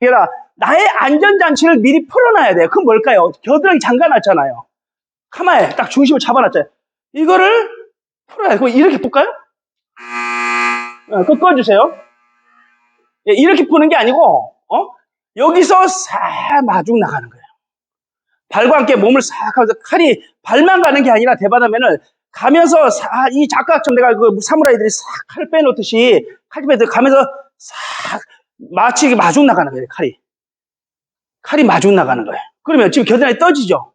아니라 나의 안전장치를 미리 풀어놔야 돼요. 그건 뭘까요? 겨드랑이 잠가놨잖아요. 가만히 딱 중심을 잡아놨잖아요. 이거를 풀어야 돼요. 이렇게 풀까요? 어, 그거 꺼주세요. 예, 이렇게 푸는 게 아니고, 어? 여기서 싹 마중 나가는 거예요. 발과 함께 몸을 싹 하면서 칼이 발만 가는 게 아니라 대바다면을 가면서 싹, 이 작가처럼 내가 그 사무라이들이 싹 칼 빼놓듯이 칼 빼서 가면서 싹 마치 이게 마중 나가는 거예요, 칼이. 칼이 마중 나가는 거예요. 그러면 지금 겨드랑이 떠지죠?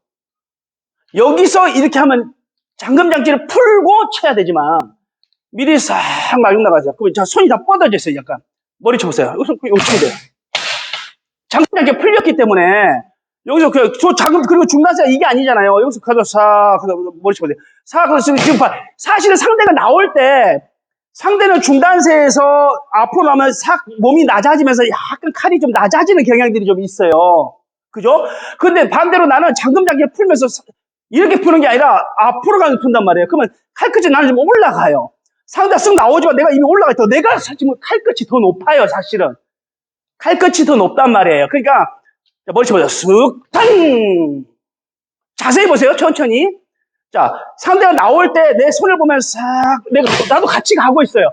여기서 이렇게 하면 잠금 장치를 풀고 쳐야 되지만 미리 싹 마중 나가죠. 그러면 자, 손이 다 뻗어져 있어요, 약간. 머리 쳐보세요. 여기서 여기 치면 돼요. 잠금 장치가 풀렸기 때문에 여기서 그, 저 잠금, 그리고 중단세가 이게 아니잖아요. 여기서 가서 싹, 가서 머리 쳐보세요. 싹, 그래서 지금 봐. 사실은 상대가 나올 때 상대는 중단세에서 앞으로 나면 싹 몸이 낮아지면서 약간 칼이 좀 낮아지는 경향들이 좀 있어요. 그죠? 근데 반대로 나는 잠금 장치를 풀면서 사- 이렇게 푸는 게 아니라 앞으로 가서 푼단 말이에요. 그러면 칼끝이 나는 좀 올라가요. 상대가 쓱 나오지만 내가 이미 올라가 있다. 내가 지금 칼끝이 더 높아요, 사실은. 칼끝이 더 높단 말이에요. 그러니까 자, 머리 쳐보세요. 쓱, 탕! 자세히 보세요, 천천히. 자, 상대가 나올 때 내 손을 보면 싹, 내가, 나도 같이 가고 있어요.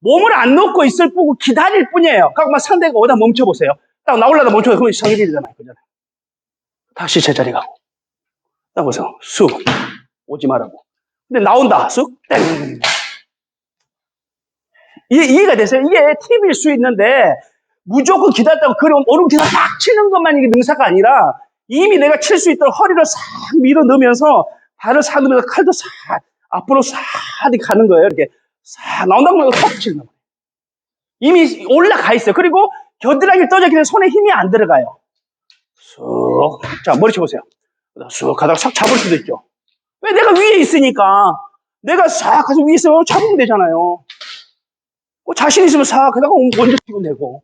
몸을 안 놓고 있을 뿐고 기다릴 뿐이에요. 그러면 상대가 오다 멈춰보세요. 딱 나올라다 멈춰요. 그러면 성일이잖아요. 그잖아요. 다시 제자리 가고. 딱 보세요. 쑥. 오지 말라고. 근데 나온다. 쑥, 땡. 이해, 이해가 되세요? 이게 팁일 수 있는데, 무조건 기다렸다고 그럼 오른 기사 딱 치는 것만 이게 능사가 아니라 이미 내가 칠 수 있도록 허리를 싹 밀어 넣으면서 발을 싹 넣으면서 칼도 싹 앞으로 싹 가는 거예요. 이렇게 싹 나온다고 하면 턱 치는 거예요. 이미 올라가 있어요. 그리고 겨드랑이를 떠졌기 때문에 손에 힘이 안 들어가요. 쑥. 자, 머리 쳐보세요. 쑥 가다가 싹 잡을 수도 있죠. 왜 내가 위에 있으니까 내가 싹 가서 위에서 잡으면 되잖아요. 뭐 자신 있으면 싹 가다가 먼저 치고 되고.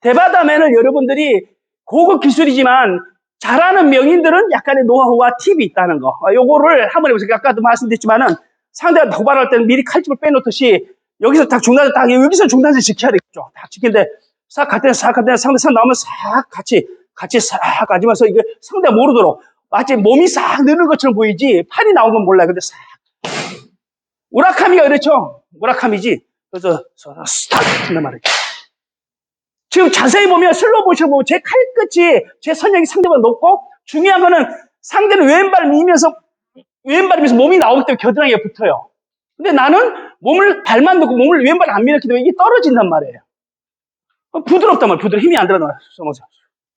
대바다맨을 여러분들이 고급 기술이지만 잘하는 명인들은 약간의 노하우와 팁이 있다는 거. 아, 요거를 한번 해보세요. 아까도 말씀드렸지만은 상대가 도발할 때는 미리 칼집을 빼놓듯이 여기서 딱 중단을 딱 여기서 중단을 지켜야 되겠죠. 딱 지키는데 싹 갈 때는 싹갈 때는 상대 싹 나오면 싹 같이 같이 싹 가지면서 이게 상대가 모르도록 마치 몸이 싹 느는 것처럼 보이지 팔이 나온 건 몰라요. 근데 싹 우라카미가 그렇죠. 우라카미지. 그래서 스탑 한단 말이에요. 지금 자세히 보면 슬로우 모션 보면 제 칼끝이 제 선형이 상대보다 높고 중요한 거는 상대는 왼발 밀면서 왼발이면서 몸이 나오기 때문에 겨드랑이에 붙어요. 근데 나는 몸을 발만 놓고 몸을 왼발 안 밀었기 때문에 이게 떨어진단 말이에요. 부드럽단 말이에요. 부드러 힘이 안 들어가요.